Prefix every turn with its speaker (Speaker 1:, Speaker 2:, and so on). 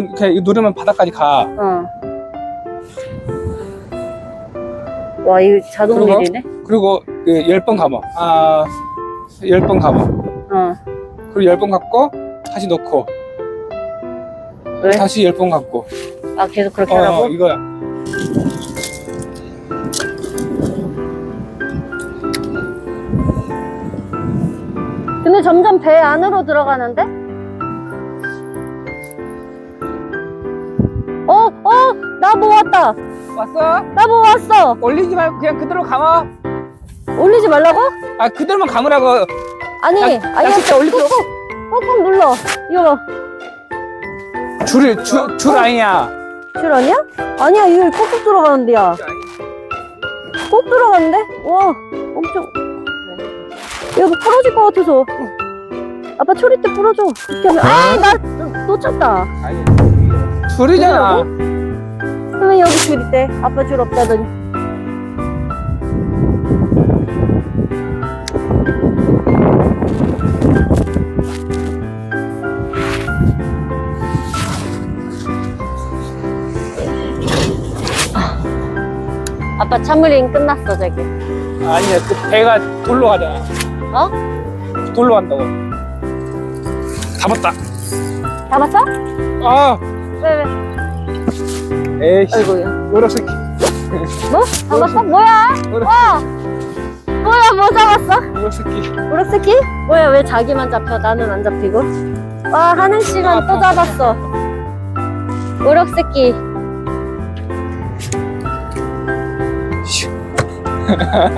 Speaker 1: 그냥 이거 누르면 바닥까지 가.
Speaker 2: 어. 와, 이거 자동
Speaker 1: 그리고?
Speaker 2: 릴이네?
Speaker 1: 그리고 그 10번 감아. 아, 10번 감아.
Speaker 2: 어.
Speaker 1: 그리고 10번 감고 다시 넣고
Speaker 2: 왜?
Speaker 1: 다시 10번 감고.
Speaker 2: 아, 계속 그렇게
Speaker 1: 어,
Speaker 2: 하라고?
Speaker 1: 이거야.
Speaker 2: 근데 점점 배 안으로 들어가는데? 왔다.
Speaker 1: 왔어?
Speaker 2: 나뭐 왔어.
Speaker 1: 올리지 말고 그냥 그대로 감아.
Speaker 2: 올리지 말라고?
Speaker 1: 아, 그대로만 감으라고.
Speaker 2: 아니,
Speaker 1: 나-
Speaker 2: 아니,
Speaker 1: 나 진짜 올릴 필요
Speaker 2: 꾹꾹, 꾹꾹 눌러. 이거 봐.
Speaker 1: 줄, 줄, 줄 아니야.
Speaker 2: 줄 아니야? 아니야, 이거 꾹꾹 들어가는데 야. 꼭 들어갔는데? 와, 엄청. 이거 부러질 것 같아서. 아빠 초리대 부러져. 그렇게 하면. 아, 나 놓쳤다.
Speaker 1: 줄이잖아.
Speaker 2: 줄 있대. 아빠 줄 없다더니. 아빠 참을인 끝났어, 저기.
Speaker 1: 아니야, 그 배가 돌로 가잖아.
Speaker 2: 어?
Speaker 1: 돌로 간다고. 잡았다.
Speaker 2: 잡았어?
Speaker 1: 아,
Speaker 2: 왜, 왜?
Speaker 1: 에이씨.
Speaker 2: 아이고야.
Speaker 1: 노력새끼.
Speaker 2: 뭐? 잡았어? 뭐야? 와! 뭐야, 뭐 잡았어?
Speaker 1: 노력새끼.
Speaker 2: 우럭새끼? 뭐야, 왜 자기만 잡혀? 나는 안 잡히고? 와, 하는 시간 또 잡았어. 우럭새끼.